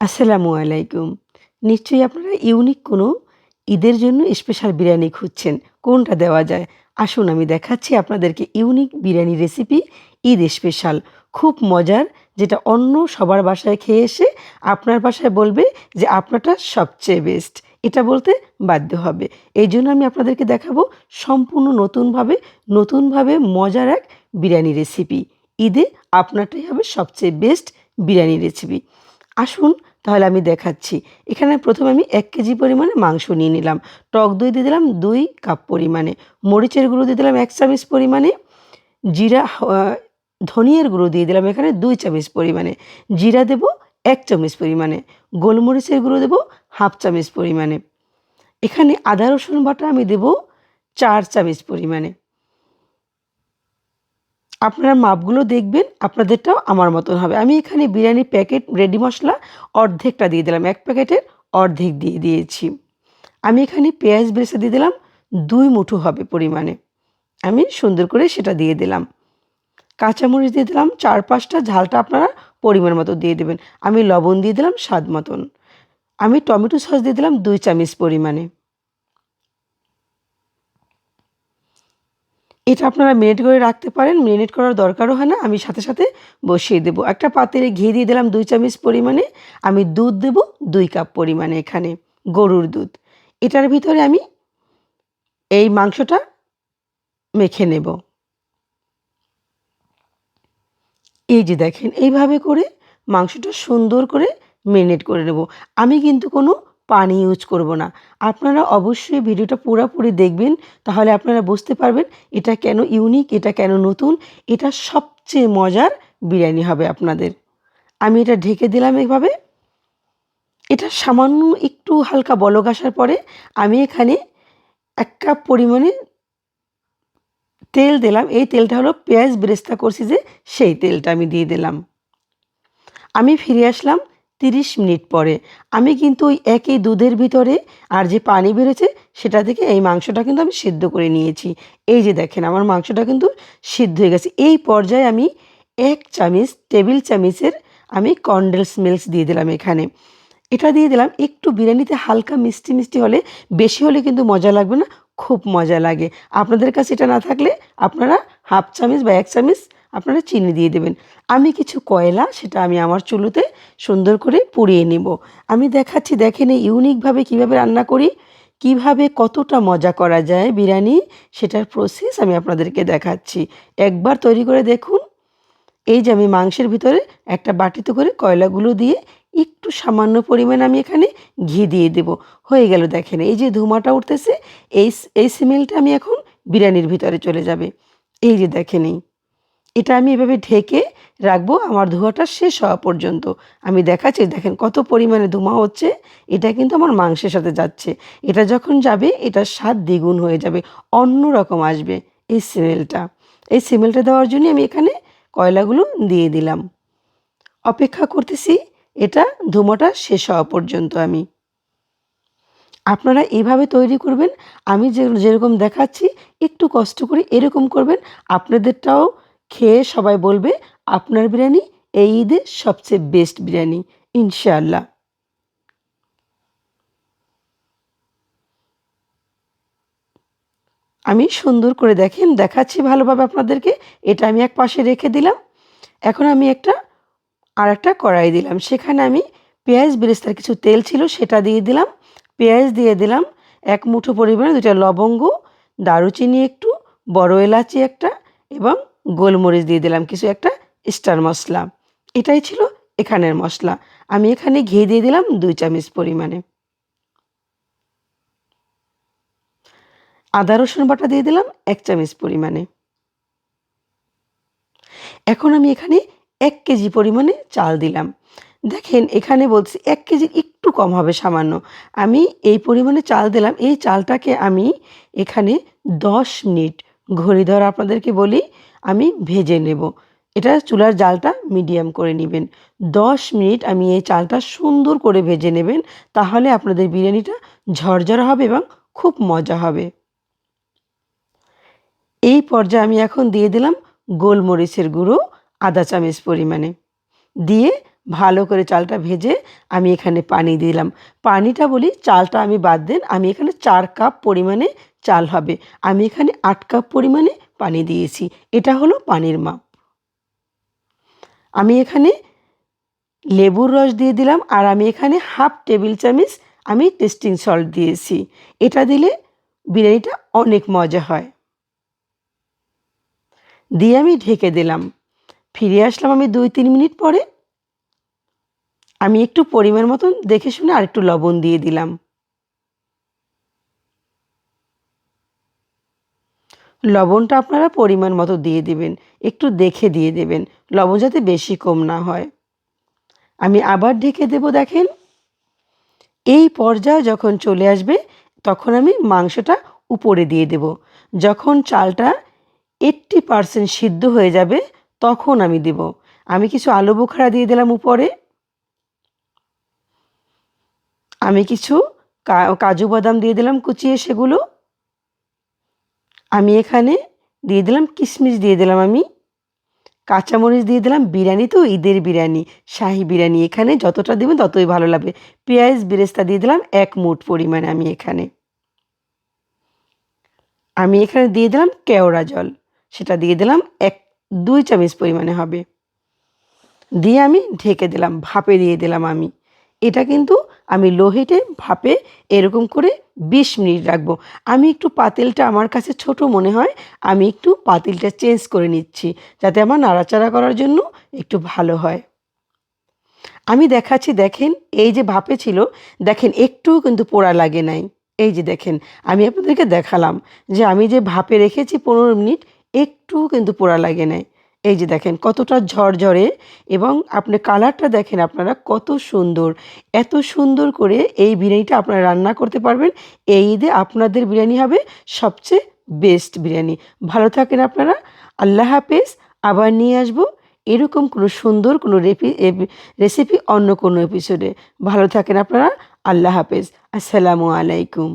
আসসালামু আলাইকুম। নিশ্চয়ই আপনারা ইউনিক কোনো ঈদের জন্য স্পেশাল বিরিয়ানি খুঁজছেন। কোনটা দেওয়া যায়? আসুন আমি দেখাচ্ছি আপনাদেরকে unique biryani recipe Eid special. খুব মজার যেটা অন্য সবার বাসায় খেয়ে এসে আপনার বাসায় বলবে যে আপনারটা সবচেয়ে বেস্ট। এটা বলতে বাধ্য হবে। এই জন্য আমি আপনাদেরকে দেখাবো সম্পূর্ণ নতুনভাবে, নতুনভাবে মজার এক বিরিয়ানি রেসিপি। ঈদে আপনারটাই হবে সবচেয়ে বেস্ট বিরিয়ানি রেসিপি। আসুন তাহলে আমি দেখাচ্ছি। এখানে প্রথমে আমি এক কেজি পরিমাণে মাংস নিয়ে নিলাম। টক দই দিয়ে দিলাম দুই কাপ পরিমাণে। মরিচের গুঁড়ো দিয়ে দিলাম এক চামচ পরিমাণে। জিরা ধনিয়ার গুঁড়ো দিয়ে দিলাম এখানে দুই চামচ পরিমাণে। জিরা দেব এক চামচ পরিমাণে। গোলমরিচের গুঁড়ো দেব হাফ চামচ পরিমাণে। এখানে আদা রসুন বাটা আমি দেব চার চামচ পরিমাণে। আপনারা মাপগুলো দেখবেন, আপনাদেরটাও আমার মতন হবে। আমি এখানে বিরিয়ানির প্যাকেট, রেডি মশলা অর্ধেকটা দিয়ে দিলাম। এক প্যাকেটের অর্ধেক দিয়ে দিয়েছি। আমি এখানে পেঁয়াজ বেরেস্তা দিয়ে দিলাম দুই মুঠো হবে পরিমাণে। আমি সুন্দর করে সেটা দিয়ে দিলাম। কাঁচামরিচ দিয়ে দিলাম চার পাঁচটা ঝালটা আপনারা পরিমাণ মতো দিয়ে দেবেন। আমি লবণ দিয়ে দিলাম স্বাদ মতন। আমি টমেটো সস দিয়ে দিলাম দুই চামচ পরিমাণে। এটা আপনারা মেরিনেট করে রাখতে পারেন। মেরিনেট করার দরকারও হয় না। আমি সাথে, সাথে বসিয়ে দেব। একটা পাতিলে ঘি দিয়ে দিলাম দুই চামচ পরিমাণে। আমি দুধ দেব দুই কাপ পরিমাণে এখানে, গরুর দুধ। এটার ভিতরে আমি এই মাংসটা মেখে নেব। এই যে দেখেন এইভাবে করে মাংসটা সুন্দর করে মেরিনেট করে নেব। আমি কিন্তু কোনো পানি ইউজ করব না। আপনারা অবশ্যই ভিডিওটা পুরোপুরি দেখবেন তাহলে আপনারা বুঝতে পারবেন এটা কেন ইউনিক, এটা কেন নতুন, এটা সবচেয়ে মজার বিরিয়ানি হবে আপনাদের। আমি এটা ঢেকে দিলাম এভাবে। এটা সামান্য একটু হালকা বলক আসার পরে আমি এখানে ১ কাপ পরিমাণে তেল দিলাম। এই তেলটা হলো পেঁয়াজ বেরেস্তা করছি যে সেই তেলটা আমি দিয়ে দিলাম। আমি ফিরে আসলাম ৩০ মিনিট পরে। আমি কিন্তু ওই একই দুধের ভিতরে আর যে পানি বেরোচ্ছে সেটা থেকে এই মাংসটা কিন্তু আমি সিদ্ধ করে নিয়েছি। এই যে দেখেন আমার মাংসটা কিন্তু সিদ্ধ হয়ে গেছে। এই পর্যায়ে আমি ১ চামচ টেবিল চামচের আমি কনডেন্স মিল্ক দিয়ে দিলাম এখানে। এটা দিয়ে দিলাম একটু বিরিয়ানিতে হালকা মিষ্টি, মিষ্টি হলে বেশি হলে কিন্তু মজা লাগবে না, খুব মজা লাগে। আপনাদের কাছে এটা না থাকলে আপনারা হাফ চামচ বা এক চামচ আপনারা চিনি দিয়ে দেবেন। আমি কিছু কয়লা সেটা আমি আমার চুলোতে সুন্দর করে পুড়িয়ে নেব। আমি দেখাচ্ছি দেখেন ইউনিকভাবে কীভাবে রান্না করি, কীভাবে কতটা মজা করা যায় বিরিয়ানি সেটার প্রসেস আমি আপনাদেরকে দেখাচ্ছি। একবার তৈরি করে দেখুন। এই যে আমি মাংসের ভিতরে একটা বাটিতে করে কয়লাগুলো দিয়ে একটু সামান্য পরিমাণ আমি এখানে ঘি দিয়ে দেব। হয়ে গেল দেখেন এই যে ধোঁয়াটা উঠতেছে এই এই স্মেলটা আমি এখন বিরিয়ানির ভিতরে চলে যাবে। এই যে দেখেন। এটা আমি এভাবে ঢেকে রাখব, আমার ধোঁয়াটা শেষ হওয়া পর্যন্ত। আমি দেখাচ্ছি, দেখেন কত পরিমাণে ধোঁয়া হচ্ছে। এটা কিন্তু আমার মাংসের সাথে যাচ্ছে। এটা যখন যাবে এটা স্বাদ দ্বিগুণ হয়ে যাবে। অন্য রকম আসবে এই সিমেলটা এই সিমেলটা দেওয়ার জন্যই আমি এখানে কয়লাগুলো দিয়ে দিলাম। অপেক্ষা করতেছি, এটা ধোঁয়াটা শেষ হওয়া পর্যন্ত আমি। আপনারা এভাবে তৈরি করবেন। আমি যে, যেরকম দেখাচ্ছি, একটু কষ্ট করে এরকম করবেন। আপনাদেরটাও খেয়ে সবাই বলবে আপনার বিরিয়ানি এই ঈদে সবচেয়ে বেস্ট বিরিয়ানি ইনশাআল্লাহ। আমি সুন্দর করে দেখেন দেখাচ্ছি ভালোভাবে আপনাদেরকে। এটা আমি এক পাশে রেখে দিলাম। এখন আমি একটা আর একটা কড়াই দিলাম। সেখানে আমি পেঁয়াজ বেরেস্তার কিছু তেল ছিল সেটা দিয়ে দিলাম। পেঁয়াজ দিয়ে দিলাম। এক মুঠো পরিমাণে ২ টা লবঙ্গ, দারুচিনি একটু, বড় এলাচি একটা এবং গোলমরিচ দিয়ে দিলাম কিছু একটা স্টার মশলা। এটাই ছিল এখানের মশলা। আমি এখানে ঘি দিয়ে দিলাম দুই চামচ পরিমাণে। আদা, রসুন বাটা দিয়ে দিলাম এক চামচ পরিমাণে। এখন আমি এখানে এক কেজি পরিমাণে চাল দিলাম। দেখেন, এখানে বলছি এক কেজির একটু কম হবে সামান্য। আমি এই পরিমাণে চাল দিলাম। এই চালটাকে আমি এখানে ১০ মিনিট ঘড়ি ধরে আপনাদেরকে বলি, আমি ভেজে নেব। এটা চুলার জালটা মিডিয়াম করে নেবেন দশ মিনিট আমি এই চালটা সুন্দর করে ভেজে নেবেন। তাহলে আপনাদের বিরিয়ানিটা ঝরঝরা হবে এবং খুব মজা হবে। এই পর্যায়ে আমি এখন দিয়ে দিলাম গোলমরিচের গুঁড়ো আধা চামচ পরিমাণে। দিয়ে ভালো করে চালটা ভেজে আমি এখানে পানি দিলাম। পানিটা বলি চালটা আমি বাদ দেন, আমি এখানে চার কাপ পরিমাণে চাল হবে। আমি এখানে আট কাপ পরিমাণে পানি দিয়েছি। এটা হলো পানির মাপ। আমি এখানে লেবুর রস দিয়ে দিলাম আর আমি এখানে হাফ টেবিল চামচ আমি টেস্টিং সল্ট দিয়েছি। এটা দিলে বিরিয়ানিটা অনেক মজা হয়। দিয়ে আমি ঢেকে দিলাম। ফিরে আসলাম আমি দুই তিন মিনিট পরে। আমি একটু পরিমাণ মতন দেখে শুনে আর একটু লবণ দিয়ে দিলাম। লবণটা আপনারা পরিমাণ মতো দিয়ে দেবেন, একটু দেখে দিয়ে দেবেন, লবণ যাতে বেশি কম না হয়। আমি আবার ঢেকে দেব দেখেন। এই পর্যায়ে যখন চলে আসবে, তখন আমি মাংসটা উপরে দিয়ে দেব। যখন চালটা এইট্টি পারসেন্ট সিদ্ধ হয়ে যাবে, তখন আমি দেব। আমি কিছু আলু বোখারা দিয়ে দিলাম উপরে। আমি কিছু কাজু বাদাম দিয়ে দিলাম কুচিয়ে সেগুলো। আমি এখানে দিয়ে দিলাম কিশমিশ দিয়ে দিলাম আমি। কাঁচামরিচ দিয়ে দিলাম বিরিয়ানি তো, ঈদের বিরিয়ানি, শাহি বিরিয়ানি। এখানে যতটা দেবেন ততই ভালো লাগবে। পেঁয়াজ বেরেস্তা দিয়ে দিলাম এক মুঠ পরিমাণে আমি এখানে। আমি এখানে দিয়ে দিলাম কেওড়া জল। সেটা দিয়ে দিলাম এক, দুই চামচ পরিমাণে হবে। দিয়ে আমি ঢেকে দিলাম, ভাপে দিয়ে দিলাম আমি। এটা কিন্তু আমি লোহিটে ভাপে এরকম করে বিশ মিনিট রাখব। আমি একটু পাতিলটা আমার কাছে ছোট মনে হয়, আমি একটু পাতিলটা চেঞ্জ করে নিচ্ছি যাতে আমার নাড়াচাড়া করার জন্য একটু ভালো হয়। আমি দেখাচ্ছি, দেখেন এই যে ভাপে ছিল, দেখেন একটুও কিন্তু পোড়া লাগে নাই। এই যে দেখেন, আমি আপনাদেরকে দেখালাম যে আমি যে ভাপে রেখেছি পনেরো মিনিট একটুও কিন্তু পোড়া লাগে নাই। এই যে দেখেন, কতটা ঝরঝরে এবং আপনি কালারটা দেখেন আপনারা কত সুন্দর। এত সুন্দর করে এই বিরিয়ানিটা আপনারা রান্না করতে পারবেন। এই ঈদে আপনাদের বিরিয়ানি হবে সবচেয়ে বেস্ট বিরিয়ানি। ভালো থাকেন আপনারা, আল্লাহ হাফেজ, আবার নিয়ে আসব এরকম কোনো সুন্দর কোনো রেপি রেসিপি অন্য কোনো এপিসোডে ভালো থাকেন আপনারা, আল্লাহ হাফেজ, আসসালামু আলাইকুম।